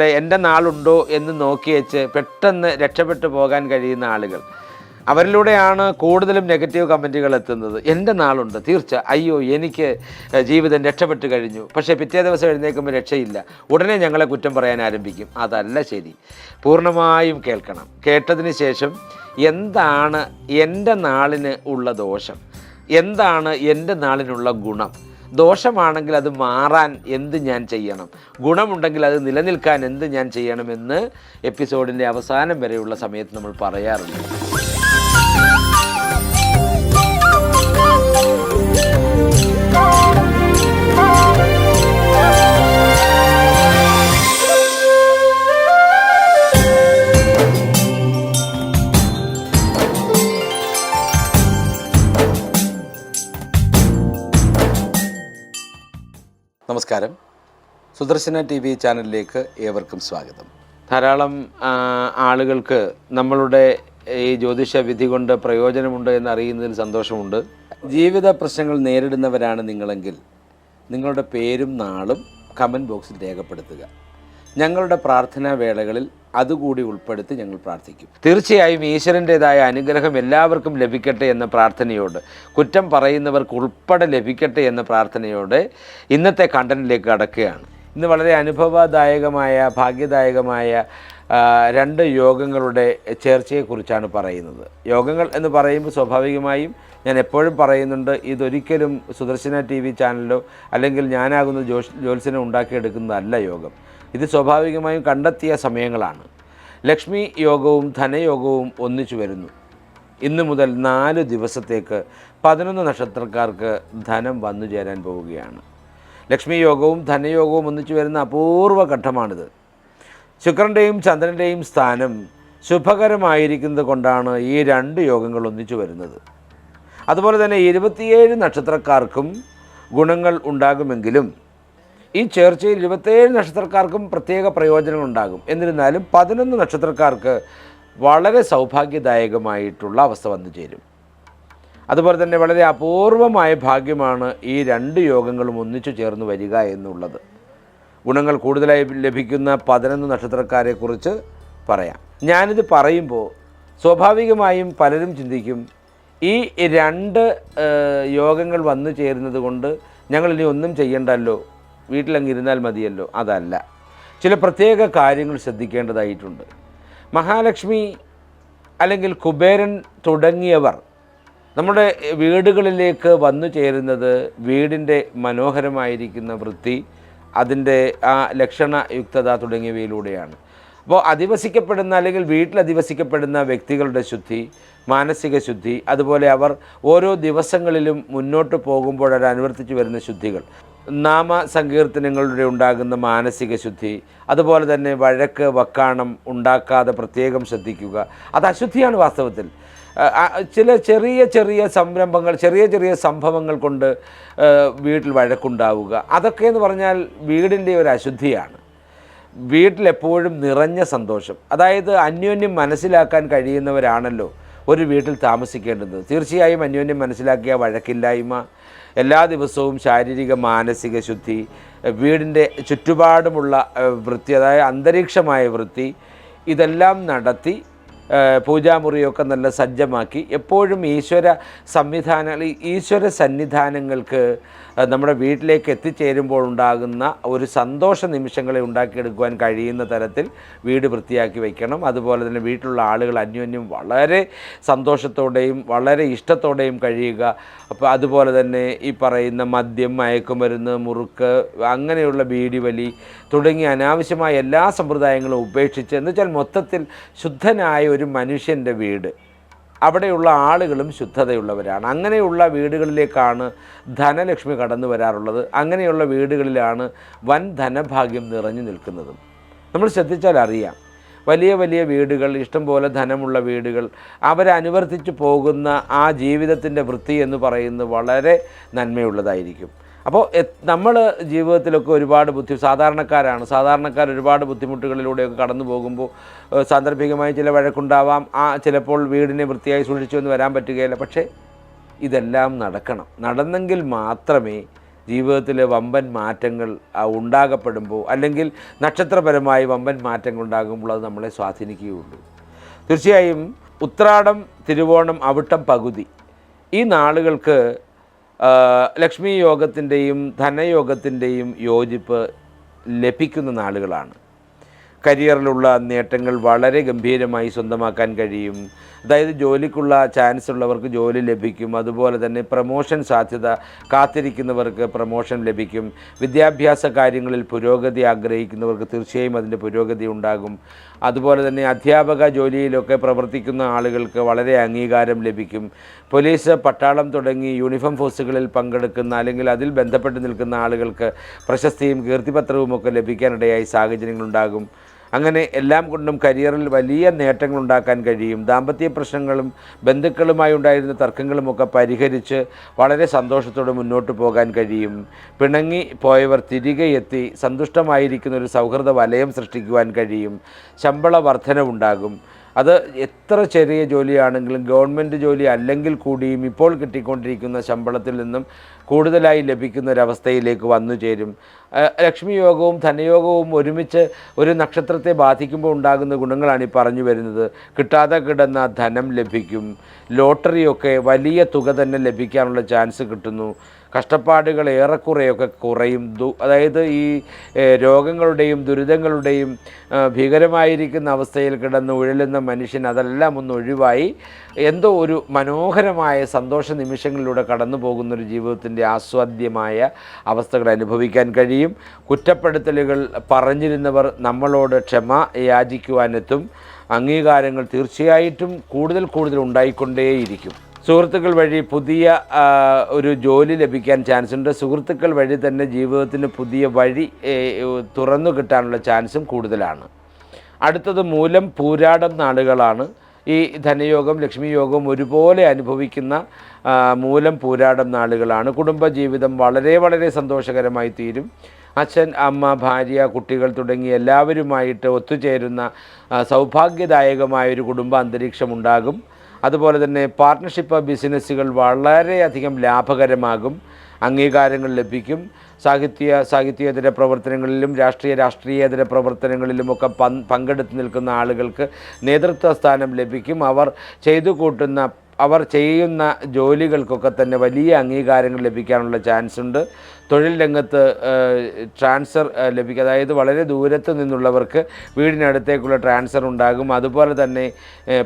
എന്റെ നാളുണ്ടോ എന്ന് നോക്കി വെച്ച് പെട്ടെന്ന് രക്ഷപ്പെട്ടു പോകാൻ കഴിയുന്ന ആളുകൾ. അവരിലൂടെയാണ് കൂടുതലും നെഗറ്റീവ് കമന്റുകൾ എത്തുന്നത്. എന്റെ നാളുണ്ട്. തീർച്ച. അയ്യോ എനിക്ക് ജീവിതം രക്ഷപ്പെട്ട് കഴിഞ്ഞു. പക്ഷേ പിറ്റേ ദിവസം എഴുന്നേൽക്കുമ്പോൾ രക്ഷയില്ല. ഉടനെ ഞങ്ങളെ കുറ്റം പറയാൻ ആരംഭിക്കും. അതല്ല ശരി. പൂർണമായും കേൾക്കണം. കേട്ടതിന് ശേഷം എന്താണ് എന്റെ നാളിന് ഉള്ള ദോഷം? എന്താണ് എന്റെ നാളിനുള്ള ഗുണം? ദോഷമാണെങ്കിൽ അത് മാറാൻ എന്ത് ഞാൻ ചെയ്യണം? ഗുണമുണ്ടെങ്കിൽ അത് നിലനിൽക്കാൻ എന്ത് ഞാൻ ചെയ്യണമെന്ന് എപ്പിസോഡിന്റെ അവസാനം വരെയുള്ള സമയത്ത് നമ്മൾ പറയാറുണ്ട്. സുദർശന ടി വി ചാനലിലേക്ക് ഏവർക്കും സ്വാഗതം. ധാരാളം ആളുകൾക്ക് നമ്മളുടെ ഈ ജ്യോതിഷ വിധി കൊണ്ട് പ്രയോജനമുണ്ട് എന്ന് അറിയുന്നതിൽ സന്തോഷമുണ്ട്. ജീവിത പ്രശ്നങ്ങൾ നേരിടുന്നവരാണ് നിങ്ങളെങ്കിൽ നിങ്ങളുടെ പേരും നാളും കമന്റ് ബോക്സിൽ രേഖപ്പെടുത്തുക. ഞങ്ങളുടെ പ്രാർത്ഥനാ വേളകളിൽ അതുകൂടി ഉൾപ്പെടുത്തി ഞങ്ങൾ പ്രാർത്ഥിക്കും. തീർച്ചയായും ഈശ്വരന്റെതായ അനുഗ്രഹം എല്ലാവർക്കും ലഭിക്കട്ടെ എന്ന പ്രാർത്ഥനയോട് കുറ്റം പറയുന്നവർക്ക് ഉൾപ്പെടെ ലഭിക്കട്ടെ എന്ന പ്രാർത്ഥനയോടെ ഇന്നത്തെ കണ്ടന്റിലേക്ക് കടക്കുകയാണ്. ഇന്ന് വളരെ അനുഭവദായകമായ ഭാഗ്യദായകമായ രണ്ട് യോഗങ്ങളുടെ ചേർച്ചയെക്കുറിച്ചാണ് പറയുന്നത്. യോഗങ്ങൾ എന്ന് പറയുമ്പോൾ സ്വാഭാവികമായും ഞാൻ എപ്പോഴും പറയുന്നുണ്ട് ഇതൊരിക്കലും സുദർശന ടി വി ചാനലിലോ അല്ലെങ്കിൽ ഞാനാകുന്ന ജോഷ് ജ്യോത്സ്യനെ ഉണ്ടാക്കിയെടുക്കുന്നതല്ല യോഗം. ഇത് സ്വാഭാവികമായും കണ്ടെത്തിയ സമയങ്ങളാണ്. ലക്ഷ്മി യോഗവും ധനയോഗവും ഒന്നിച്ചു വരുന്നു. ഇന്ന് മുതൽ നാല് ദിവസത്തേക്ക് പതിനൊന്ന് നക്ഷത്രക്കാർക്ക് ധനം വന്നു ചേരാൻ പോവുകയാണ്. ലക്ഷ്മി യോഗവും ധനയോഗവും ഒന്നിച്ചു വരുന്ന അപൂർവ ഘട്ടമാണിത്. ശുക്രന്റെയും ചന്ദ്രന്റെയും സ്ഥാനം ശുഭകരമായിരിക്കുന്നത് കൊണ്ടാണ് ഈ രണ്ട് യോഗങ്ങൾ ഒന്നിച്ചു വരുന്നത്. അതുപോലെ തന്നെ ഇരുപത്തിയേഴ് നക്ഷത്രക്കാർക്കും ഗുണങ്ങൾ ഉണ്ടാകുമെങ്കിലും ഈ ചേർച്ചയിൽ ഇരുപത്തേഴ് നക്ഷത്രക്കാർക്കും പ്രത്യേക പ്രയോജനങ്ങൾ ഉണ്ടാകും എന്നിരുന്നാലും പതിനൊന്ന് നക്ഷത്രക്കാർക്ക് വളരെ സൗഭാഗ്യദായകമായിട്ടുള്ള അവസ്ഥ വന്നു ചേരും. അതുപോലെ തന്നെ വളരെ അപൂർവമായ ഭാഗ്യമാണ് ഈ രണ്ട് യോഗങ്ങളും ഒന്നിച്ചു ചേർന്ന് വരിക എന്നുള്ളത്. ഗുണങ്ങൾ കൂടുതലായി ലഭിക്കുന്ന പതിനൊന്ന് നക്ഷത്രക്കാരെക്കുറിച്ച് പറയാം. ഞാനിത് പറയുമ്പോൾ സ്വാഭാവികമായും പലരും ചിന്തിക്കും ഈ രണ്ട് യോഗങ്ങൾ വന്നു ചേരുന്നത് കൊണ്ട് ഞങ്ങൾ ഇനി ഒന്നും ചെയ്യണ്ടല്ലോ? വീട്ടിലങ്ങ് ഇരുന്നാൽ മതിയല്ലോ? അതല്ല. ചില പ്രത്യേക കാര്യങ്ങൾ ശ്രദ്ധിക്കേണ്ടതായിട്ടുണ്ട്. മഹാലക്ഷ്മി അല്ലെങ്കിൽ കുബേരൻ തുടങ്ങിയവർ നമ്മുടെ വീടുകളിലേക്ക് വന്നു ചേരുന്നത് വീടിന്റെ മനോഹരമായിരിക്കുന്ന വൃത്തി അതിന്റെ ആ ലക്ഷണയുക്തത തുടങ്ങിയവയിലൂടെയാണ്. അപ്പോൾ അധിവസിക്കപ്പെടുന്ന അല്ലെങ്കിൽ വീട്ടിൽ അധിവസിക്കപ്പെടുന്ന വ്യക്തികളുടെ ശുദ്ധി മാനസിക ശുദ്ധി അതുപോലെ അവർ ഓരോ ദിവസങ്ങളിലും മുന്നോട്ട് പോകുമ്പോൾ അവർ അനുവർത്തിച്ചു വരുന്ന ശുദ്ധികൾ. നാമ സങ്കീർത്തനങ്ങളുടെ ഉണ്ടാകുന്ന മാനസിക ശുദ്ധി അതുപോലെ തന്നെ വഴക്ക് വക്കാണം ഉണ്ടാക്കാതെ പ്രത്യേകം ശ്രദ്ധിക്കുക. അത് അശുദ്ധിയാണ് വാസ്തവത്തിൽ. ചില ചെറിയ ചെറിയ സംരംഭങ്ങൾ ചെറിയ ചെറിയ സംഭവങ്ങൾ കൊണ്ട് വീട്ടിൽ വഴക്കുണ്ടാവുക. അതൊക്കെ എന്ന് പറഞ്ഞാൽ വീടിന്റെ ഒരു അശുദ്ധിയാണ്. വീട്ടിലെപ്പോഴും നിറഞ്ഞ സന്തോഷം. അതായത് അന്യോന്യം മനസ്സിലാക്കാൻ കഴിയുന്നവരാണല്ലോ ഒരു വീട്ടിൽ താമസിക്കേണ്ടത്. തീർച്ചയായും അന്യോന്യം മനസ്സിലാക്കിയ വഴക്കില്ലായ്മ എല്ലാ ദിവസവും ശാരീരിക മാനസിക ശുദ്ധി വീടിന്റെ ചുറ്റുപാടുമുള്ള വൃത്തി അതായത് അന്തരീക്ഷമായ വൃത്തി ഇതെല്ലാം നടത്തി പൂജാമുറിയൊക്കെ നല്ല സജ്ജമാക്കി. എപ്പോഴും ഈശ്വര സംവിധാന ഈശ്വര സന്നിധാനങ്ങൾക്ക് നമ്മുടെ വീട്ടിലേക്ക് എത്തിച്ചേരുമ്പോൾ ഉണ്ടാകുന്ന ഒരു സന്തോഷ നിമിഷങ്ങളെ ഉണ്ടാക്കിയെടുക്കുവാൻ കഴിയുന്ന തരത്തിൽ വീട് വൃത്തിയാക്കി വയ്ക്കണം അതുപോലെ തന്നെ വീട്ടിലുള്ള ആളുകൾ അന്യോന്യം വളരെ സന്തോഷത്തോടെയും വളരെ ഇഷ്ടത്തോടെയും കഴിയുക. അപ്പോൾ അതുപോലെ തന്നെ ഈ പറയുന്ന മദ്യം മയക്കുമരുന്ന് മുറുക്ക് അങ്ങനെയുള്ള ബീഡി വലി തുടങ്ങിയ അനാവശ്യമായ എല്ലാ സമ്പ്രദായങ്ങളും ഉപേക്ഷിച്ച് എന്നുവെച്ചാൽ മൊത്തത്തിൽ ശുദ്ധനായ ഒരു മനുഷ്യന്റെ വീട്. അവിടെയുള്ള ആളുകളും ശുദ്ധതയുള്ളവരാണ്. അങ്ങനെയുള്ള വീടുകളിലേക്കാണ് ധനലക്ഷ്മി കടന്നു വരാറുള്ളത്. അങ്ങനെയുള്ള വീടുകളിലാണ് വൻ ധനഭാഗ്യം നിറഞ്ഞു നിൽക്കുന്നതും. നമ്മൾ ശ്രദ്ധിച്ചാൽ അറിയാം. വലിയ വലിയ വീടുകൾ ഇഷ്ടംപോലെ ധനമുള്ള വീടുകൾ അവരനുവർത്തിച്ച് പോകുന്ന ആ ജീവിതത്തിന്റെ വൃത്തി എന്ന് പറയുന്നത് വളരെ നന്മയുള്ളതായിരിക്കും. അപ്പോൾ നമ്മൾ ജീവിതത്തിലൊക്കെ ഒരുപാട് ബുദ്ധി സാധാരണക്കാരാണ്. സാധാരണക്കാർ ഒരുപാട് ബുദ്ധിമുട്ടുകളിലൂടെയൊക്കെ കടന്നു പോകുമ്പോൾ സാന്ദർഭികമായി ചില വഴക്കുണ്ടാവാം. ആ ചിലപ്പോൾ വീടിനെ വൃത്തിയായി സൂക്ഷിച്ചു എന്ന് വരാൻ പറ്റുകയില്ല. പക്ഷേ ഇതെല്ലാം നടക്കണം. നടന്നെങ്കിൽ മാത്രമേ ജീവിതത്തിൽ വമ്പൻ മാറ്റങ്ങൾ ഉണ്ടാകപ്പെടുമ്പോൾ അല്ലെങ്കിൽ നക്ഷത്രപരമായി വമ്പൻ മാറ്റങ്ങൾ ഉണ്ടാകുമ്പോൾ അത് നമ്മളെ സ്വാധീനിക്കുകയുള്ളൂ. തീർച്ചയായും ഉത്രാടം തിരുവോണം അവിട്ടം പകുതി ഈ നാളുകൾക്ക് ലക്ഷ്മി യോഗത്തിന്റെയും ധനയോഗത്തിന്റെയും യോജിപ്പ് ലഭിക്കുന്ന നാളുകളാണ്. കരിയറിലുള്ള നേട്ടങ്ങൾ വളരെ ഗംഭീരമായി സ്വന്തമാക്കാൻ കഴിയും. അതായത് ജോലിക്കുള്ള ചാൻസ് ഉള്ളവർക്ക് ജോലി ലഭിക്കും. അതുപോലെ തന്നെ പ്രമോഷൻ സാധ്യത കാത്തിരിക്കുന്നവർക്ക് പ്രമോഷൻ ലഭിക്കും. വിദ്യാഭ്യാസ കാര്യങ്ങളിൽ പുരോഗതി ആഗ്രഹിക്കുന്നവർക്ക് തീർച്ചയായും അതിന്റെ പുരോഗതി ഉണ്ടാകും. അതുപോലെ തന്നെ അധ്യാപക ജോലിയിലൊക്കെ പ്രവർത്തിക്കുന്ന ആളുകൾക്ക് വളരെ അംഗീകാരം ലഭിക്കും. പോലീസ് പട്ടാളം തുടങ്ങി യൂണിഫോം ഫോഴ്സുകളിൽ പങ്കെടുക്കുന്ന അല്ലെങ്കിൽ അതിൽ ബന്ധപ്പെട്ട് നിൽക്കുന്ന ആളുകൾക്ക് പ്രശസ്തിയും കീർത്തിപത്രവും ഒക്കെ ലഭിക്കാനിടയായി സാഹചര്യങ്ങളുണ്ടാകും. അങ്ങനെ എല്ലാം കൊണ്ടും കരിയറിൽ വലിയ നേട്ടങ്ങൾ ഉണ്ടാക്കാൻ കഴിയും. ദാമ്പത്യ പ്രശ്നങ്ങളും ബന്ധുക്കളുമായി ഉണ്ടായിരുന്ന തർക്കങ്ങളുമൊക്കെ പരിഹരിച്ച് വളരെ സന്തോഷത്തോടെ മുന്നോട്ട് പോകാൻ കഴിയും. പിണങ്ങി പോയവർ തിരികെ എത്തി സന്തുഷ്ടമായിരിക്കുന്ന ഒരു സൗഹൃദ വലയം സൃഷ്ടിക്കുവാൻ കഴിയും. ശമ്പള വർധനവുണ്ടാകും. അത് എത്ര ചെറിയ ജോലിയാണെങ്കിലും ഗവൺമെന്റ് ജോലി അല്ലെങ്കിൽ കൂടിയും ഇപ്പോൾ കിട്ടിക്കൊണ്ടിരിക്കുന്ന ശമ്പളത്തിൽ നിന്നും കൂടുതലായി ലഭിക്കുന്ന ഒരവസ്ഥയിലേക്ക് വന്നു ചേരും. ലക്ഷ്മി യോഗവും ധനയോഗവും ഒരുമിച്ച് ഒരു നക്ഷത്രത്തെ ബാധിക്കുമ്പോൾ ഉണ്ടാകുന്ന ഗുണങ്ങളാണ് ഈ പറഞ്ഞു വരുന്നത്. കിട്ടാതെ കിടന്ന ധനം ലഭിക്കും. ലോട്ടറിയൊക്കെ വലിയ തുക തന്നെ ലഭിക്കാനുള്ള ചാൻസ് കിട്ടുന്നു. കഷ്ടപ്പാടുകൾ ഏറെക്കുറെയൊക്കെ കുറയും. ദു അതായത് ഈ രോഗങ്ങളുടെയും ദുരിതങ്ങളുടെയും ഭീകരമായിരിക്കുന്ന അവസ്ഥയിൽ കിടന്ന് ഉഴലുന്ന മനുഷ്യൻ അതെല്ലാം ഒന്ന് ഒഴിവായി എന്തോ ഒരു മനോഹരമായ സന്തോഷ നിമിഷങ്ങളിലൂടെ കടന്നു പോകുന്നൊരു ജീവിതത്തിന്റെ ആസ്വാദ്യമായ അവസ്ഥകൾ അനുഭവിക്കാൻ കഴിയും. കുറ്റപ്പെടുത്തലുകൾ പറഞ്ഞിരുന്നവർ നമ്മളോട് ക്ഷമ യാചിക്കുവാനെത്തും. അംഗീകാരങ്ങൾ തീർച്ചയായിട്ടും കൂടുതൽ കൂടുതൽ ഉണ്ടായിക്കൊണ്ടേയിരിക്കും. സുഹൃത്തുക്കൾ വഴി പുതിയ ഒരു ജോലി ലഭിക്കാൻ ചാൻസ് ഉണ്ട് സുഹൃത്തുക്കൾ വഴി തന്നെ ജീവിതത്തിന് പുതിയ വഴി തുറന്നു കിട്ടാനുള്ള ചാൻസും കൂടുതലാണ്. അടുത്തത് മൂലം പൂരാടം നാളുകളാണ്. ഈ ധനയോഗം ലക്ഷ്മി യോഗവും ഒരുപോലെ അനുഭവിക്കുന്ന മൂലം പൂരാടം നാളുകളാണ്. കുടുംബജീവിതം വളരെ വളരെ സന്തോഷകരമായി തീരും. അച്ഛൻ അമ്മ ഭാര്യ കുട്ടികൾ തുടങ്ങി എല്ലാവരുമായിട്ട് ഒത്തുചേരുന്ന സൗഭാഗ്യദായകമായൊരു കുടുംബ അന്തരീക്ഷം ഉണ്ടാകും അതുപോലെ തന്നെ പാർട്ട്ണർഷിപ്പ് ബിസിനസ്സുകൾ വളരെയധികം ലാഭകരമാകും അംഗീകാരങ്ങൾ ലഭിക്കും. സാഹിത്യ സാഹിത്യേതര പ്രവർത്തനങ്ങളിലും രാഷ്ട്രീയ രാഷ്ട്രീയേതര പ്രവർത്തനങ്ങളിലുമൊക്കെ പങ്കെടുത്ത് നിൽക്കുന്ന ആളുകൾക്ക് നേതൃത്വ സ്ഥാനം ലഭിക്കും. അവർ ചെയ്തു കൂട്ടുന്ന അവർ ചെയ്യുന്ന ജോലികൾക്കൊക്കെ തന്നെ വലിയ അംഗീകാരങ്ങൾ ലഭിക്കാനുള്ള ചാൻസ് ഉണ്ട്. തൊഴിൽ രംഗത്ത് ട്രാൻസ്ഫർ ലഭിക്കുക അതായത് വളരെ ദൂരത്ത് നിന്നുള്ളവർക്ക് വീടിനടുത്തേക്കുള്ള ട്രാൻസ്ഫർ ഉണ്ടാകും. അതുപോലെ തന്നെ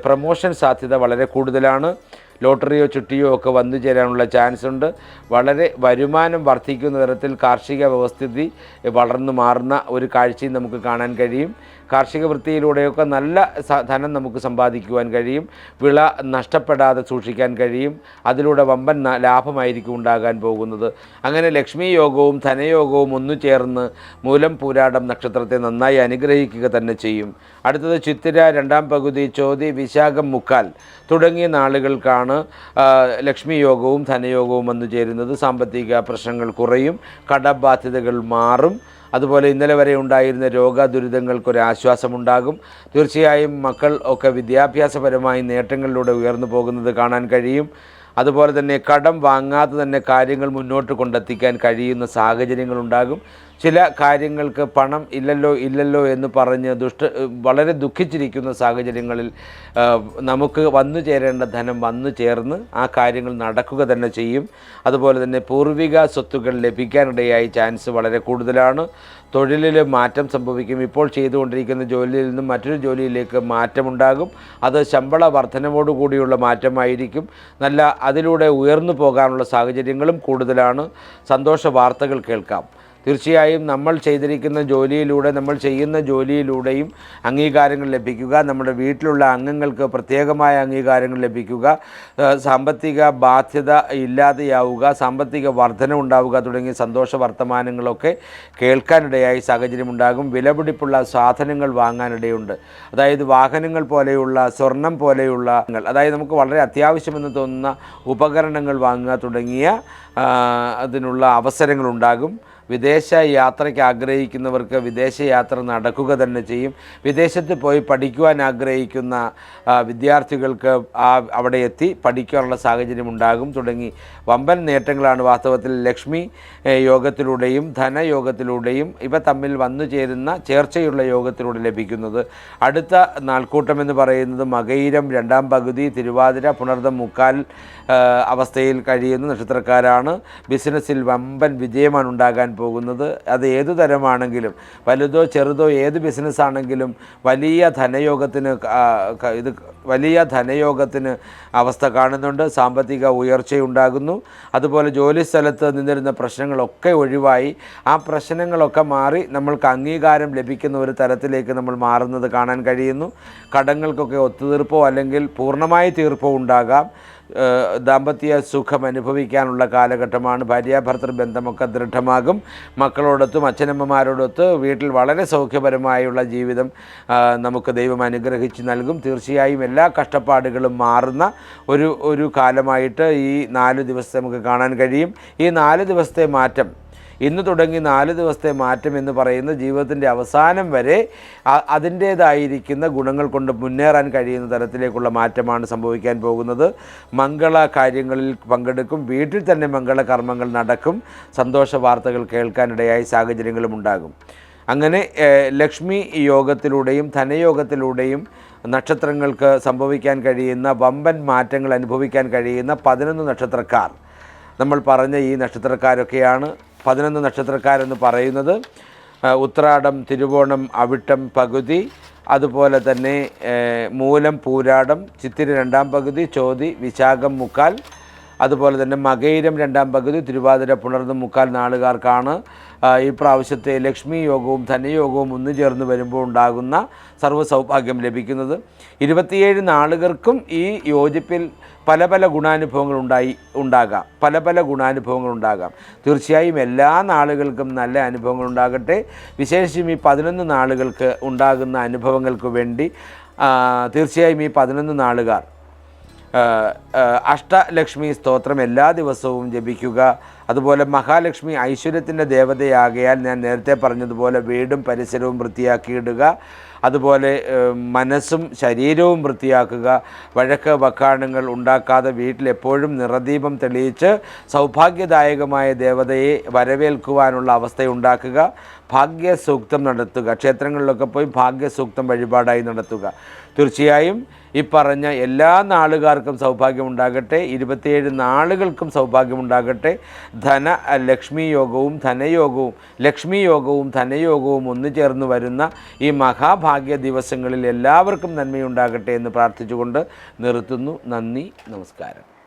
പ്രമോഷൻ സാധ്യത വളരെ കൂടുതലാണ്. ലോട്ടറിയോ ചുട്ടിയോ ഒക്കെ വന്നു ചേരാനുള്ള ചാൻസ് ഉണ്ട്. വളരെ വരുമാനം വർദ്ധിക്കുന്ന തരത്തിൽ കാർഷിക വ്യവസ്ഥിതി വളർന്നു മാറുന്ന ഒരു കാഴ്ചയും നമുക്ക് കാണാൻ കഴിയും. കാർഷിക വൃത്തിയിലൂടെയൊക്കെ നല്ല ധനം നമുക്ക് സമ്പാദിക്കുവാൻ കഴിയും. വിള നഷ്ടപ്പെടാതെ സൂക്ഷിക്കാൻ കഴിയും. അതിലൂടെ വമ്പൻ ലാഭമായിരിക്കും ഉണ്ടാകാൻ പോകുന്നത്. അങ്ങനെ ലക്ഷ്മി യോഗവും ധനയോഗവും ഒന്നു ചേർന്ന് മൂലം പൂരാടം നക്ഷത്രത്തെ നന്നായി അനുഗ്രഹിക്കുക തന്നെ ചെയ്യും. അടുത്തത് ചിത്തിര രണ്ടാം പകുതി ചോതി വിശാഖം മുക്കാൽ തുടങ്ങിയ നാളുകൾക്കാണ് ലക്ഷ്മി യോഗവും ധനയോഗവും വന്നു ചേരുന്നത്. സാമ്പത്തിക പ്രശ്നങ്ങൾ കുറയും. കടബാധ്യതകൾ മാറും. അതുപോലെ ഇന്നലെ വരെ ഉണ്ടായിരുന്ന രോഗ ആശ്വാസമുണ്ടാകും തീർച്ചയായും മക്കൾ ഒക്കെ വിദ്യാഭ്യാസപരമായി നേട്ടങ്ങളിലൂടെ ഉയർന്നു പോകുന്നത് കാണാൻ കഴിയും. അതുപോലെ തന്നെ കടം വാങ്ങാതെ തന്നെ കാര്യങ്ങൾ മുന്നോട്ട് കൊണ്ടെത്തിക്കാൻ കഴിയുന്ന സാഹചര്യങ്ങളുണ്ടാകും. ചില കാര്യങ്ങൾക്ക് പണം ഇല്ലല്ലോ ഇല്ലല്ലോ എന്ന് പറഞ്ഞ് ദുഷ്ട വളരെ ദുഃഖിച്ചിരിക്കുന്ന സാഹചര്യങ്ങളിൽ നമുക്ക് വന്നു ചേരേണ്ട ധനം വന്നു ചേർന്ന് ആ കാര്യങ്ങൾ നടക്കുക തന്നെ ചെയ്യും. അതുപോലെ തന്നെ പൂർവിക സ്വത്തുക്കൾ ലഭിക്കാനിടയായി ചാൻസ് വളരെ കൂടുതലാണ്. തൊഴിലിൽ മാറ്റം സംഭവിക്കും. ഇപ്പോൾ ചെയ്തുകൊണ്ടിരിക്കുന്ന ജോലിയിൽ നിന്നും മറ്റൊരു ജോലിയിലേക്ക് മാറ്റമുണ്ടാകും. അത് ശമ്പള വർധനവോടുകൂടിയുള്ള മാറ്റമായിരിക്കും. നല്ല അതിലൂടെ ഉയർന്നു പോകാനുള്ള സാഹചര്യങ്ങളും കൂടുതലാണ്. സന്തോഷ വാർത്തകൾ കേൾക്കാം. തീർച്ചയായും നമ്മൾ ചെയ്തിരിക്കുന്ന ജോലിയിലൂടെ നമ്മൾ ചെയ്യുന്ന ജോലിയിലൂടെയും അംഗീകാരങ്ങൾ ലഭിക്കുക. നമ്മുടെ വീട്ടിലുള്ള അംഗങ്ങൾക്ക് പ്രത്യേകമായ അംഗീകാരങ്ങൾ ലഭിക്കുക. സാമ്പത്തിക ബാധ്യത ഇല്ലാതെയാവുക സാമ്പത്തിക വർധന ഉണ്ടാവുക തുടങ്ങിയ സന്തോഷ വർത്തമാനങ്ങളൊക്കെ കേൾക്കാനിടയായി സാഹചര്യമുണ്ടാകും. വിലപിടിപ്പുള്ള സാധനങ്ങൾ വാങ്ങാനിടയുണ്ട്. അതായത് വാഹനങ്ങൾ പോലെയുള്ള സ്വർണം പോലെയുള്ള അതായത് നമുക്ക് വളരെ അത്യാവശ്യമെന്ന് തോന്നുന്ന ഉപകരണങ്ങൾ വാങ്ങുക തുടങ്ങിയ അതിനുള്ള അവസരങ്ങളുണ്ടാകും. വിദേശ യാത്രയ്ക്ക് ആഗ്രഹിക്കുന്നവർക്ക് വിദേശ യാത്ര നടക്കുക തന്നെ ചെയ്യും. വിദേശത്ത് പോയി പഠിക്കുവാൻ ആഗ്രഹിക്കുന്ന വിദ്യാർത്ഥികൾക്ക് അവിടെ എത്തി പഠിക്കാനുള്ള സാഹചര്യം ഉണ്ടാകും. തുടങ്ങി വമ്പൻ നേട്ടങ്ങളാണ് വാസ്തവത്തിൽ ലക്ഷ്മി യോഗത്തിലൂടെയും ധനയോഗത്തിലൂടെയും ഇവ തമ്മിൽ വന്നു ചേരുന്ന ചേർച്ചയുള്ള യോഗത്തിലൂടെ ലഭിക്കുന്നത്. അടുത്ത നാൾക്കൂട്ടം എന്ന് പറയുന്നത് മകയിരം രണ്ടാം പകുതി തിരുവാതിര പുണർദം മുക്കാൽ അവസ്ഥയിൽ കഴിയുന്ന നക്ഷത്രക്കാരാണ്. ബിസിനസ്സിൽ വമ്പൻ വിജയമാണ് ഉണ്ടാകാൻ പോകുന്നത് അത് ഏതു തരമാണെങ്കിലും വലുതോ ചെറുതോ ഏത് ബിസിനസ്സാണെങ്കിലും വലിയ ധനയോഗത്തിന് ഇത് വലിയ ധനയോഗത്തിന് അവസ്ഥ കാണുന്നുണ്ട്. സാമ്പത്തിക ഉയർച്ചയുണ്ടാകുന്നു. അതുപോലെ ജോലി സ്ഥലത്ത് നിന്നിരുന്ന പ്രശ്നങ്ങളൊക്കെ ഒഴിവായി. ആ പ്രശ്നങ്ങളൊക്കെ മാറി നമ്മൾക്ക് അംഗീകാരം ലഭിക്കുന്ന ഒരു തരത്തിലേക്ക് നമ്മൾ മാറുന്നത് കാണാൻ കഴിയുന്നു. കടങ്ങൾക്കൊക്കെ ഒത്തുതീർപ്പോ അല്ലെങ്കിൽ പൂർണമായി തീർപ്പോ ഉണ്ടാകാം. ദാമ്പത്യ സുഖം അനുഭവിക്കാനുള്ള കാലഘട്ടമാണ്. ഭാര്യാഭർത്തൃ ബന്ധമൊക്കെ ദൃഢമാകും. മക്കളോടൊത്തും അച്ഛനമ്മമാരോടൊത്ത് വീട്ടിൽ വളരെ സൗഖ്യപരമായുള്ള ജീവിതം നമുക്ക് ദൈവം അനുഗ്രഹിച്ച് നൽകും. തീർച്ചയായും എല്ലാ കഷ്ടപ്പാടുകളും മാറുന്ന ഒരു ഒരു കാലമായിട്ട് ഈ നാല് ദിവസത്തെ നമുക്ക് കാണാൻ കഴിയും. ഈ നാല് ദിവസത്തെ മാറ്റം ഇന്ന് തുടങ്ങി നാല് ദിവസത്തെ മാറ്റം എന്ന് പറയുന്ന ജീവിതത്തിന്റെ അവസാനം വരെ അതിന്റേതായിരിക്കുന്ന ഗുണങ്ങൾ കൊണ്ട് മുന്നേറാൻ കഴിയുന്ന തരത്തിലേക്കുള്ള മാറ്റമാണ് സംഭവിക്കാൻ പോകുന്നത്. മംഗള കാര്യങ്ങളിൽ പങ്കെടുക്കും. വീട്ടിൽ തന്നെ മംഗള കർമ്മങ്ങൾ നടക്കും. സന്തോഷ വാർത്തകൾ കേൾക്കാനിടയായി സാഹചര്യങ്ങളും ഉണ്ടാകും. അങ്ങനെ ലക്ഷ്മി യോഗത്തിലൂടെയും ധനയോഗത്തിലൂടെയും നക്ഷത്രങ്ങൾക്ക് സംഭവിക്കാൻ കഴിയുന്ന വമ്പൻ മാറ്റങ്ങൾ അനുഭവിക്കാൻ കഴിയുന്ന പതിനൊന്ന് നക്ഷത്രക്കാർ. നമ്മൾ പറഞ്ഞ ഈ നക്ഷത്രക്കാരൊക്കെയാണ് പതിനൊന്ന് നക്ഷത്രക്കാരെന്ന് പറയുന്നത്. ഉത്രാടം തിരുവോണം അവിട്ടം പകുതി. അതുപോലെ തന്നെ മൂലം പൂരാടം ചിത്തിരി രണ്ടാം പകുതി ചോതി വിശാഖം മുക്കാൽ. അതുപോലെ തന്നെ മകയിരം രണ്ടാം പകുതി തിരുവാതിര പുണർന്ന് മുക്കാൽ നാളുകാർക്കാണ് ഈ പ്രാവശ്യത്തെ ലക്ഷ്മി യോഗവും ധനയോഗവും ഒന്നു ചേർന്ന് വരുമ്പോൾ ഉണ്ടാകുന്ന സർവ സൗഭാഗ്യം ലഭിക്കുന്നത്. ഇരുപത്തിയേഴ് നാളുകൾക്കും ഈ യോജിപ്പിൽ പല പല ഗുണാനുഭവങ്ങൾ ഉണ്ടായി ഉണ്ടാകാം. പല പല ഗുണാനുഭവങ്ങൾ ഉണ്ടാകാം. തീർച്ചയായും എല്ലാ നാളുകൾക്കും നല്ല അനുഭവങ്ങൾ ഉണ്ടാകട്ടെ. വിശേഷിച്ചും ഈ പതിനൊന്ന് നാളുകൾക്ക് ഉണ്ടാകുന്ന അനുഭവങ്ങൾക്ക് വേണ്ടി തീർച്ചയായും ഈ പതിനൊന്ന് നാളുകാർ അഷ്ടലക്ഷ്മി സ്തോത്രം എല്ലാ ദിവസവും ജപിക്കുക. അതുപോലെ മഹാലക്ഷ്മി ഐശ്വര്യത്തിന്റെ ദേവതയാകയാൽ ഞാൻ നേരത്തെ പറഞ്ഞതുപോലെ വീടും പരിസരവും വൃത്തിയാക്കിയിടുക അതുപോലെ മനസ്സും ശരീരവും വൃത്തിയാക്കുക. വഴക്ക് വക്കാണങ്ങൾ ഉണ്ടാക്കാതെ വീട്ടിലെപ്പോഴും നിറദീപം തെളിയിച്ച് സൗഭാഗ്യദായകമായ ദേവതയെ വരവേൽക്കുവാനുള്ള അവസ്ഥയുണ്ടാക്കുക ഭാഗ്യസൂക്തം നടത്തുക. ക്ഷേത്രങ്ങളിലൊക്കെ പോയി ഭാഗ്യസൂക്തം വഴിപാടായി നടത്തുക. തീർച്ചയായും ഈ പറഞ്ഞ എല്ലാ നാളുകാർക്കും സൗഭാഗ്യമുണ്ടാകട്ടെ ഇരുപത്തിയേഴ് നാളുകൾക്കും സൗഭാഗ്യമുണ്ടാകട്ടെ. ധന ലക്ഷ്മി യോഗവും ധനയോഗവും ലക്ഷ്മി യോഗവും ധനയോഗവും ഒന്നു ചേർന്ന് വരുന്ന ഈ മഹാഭാഗ്യ ദിവസങ്ങളിൽ എല്ലാവർക്കും നന്മയുണ്ടാകട്ടെ എന്ന് പ്രാർത്ഥിച്ചുകൊണ്ട് നിർത്തുന്നു. നന്ദി നമസ്കാരം.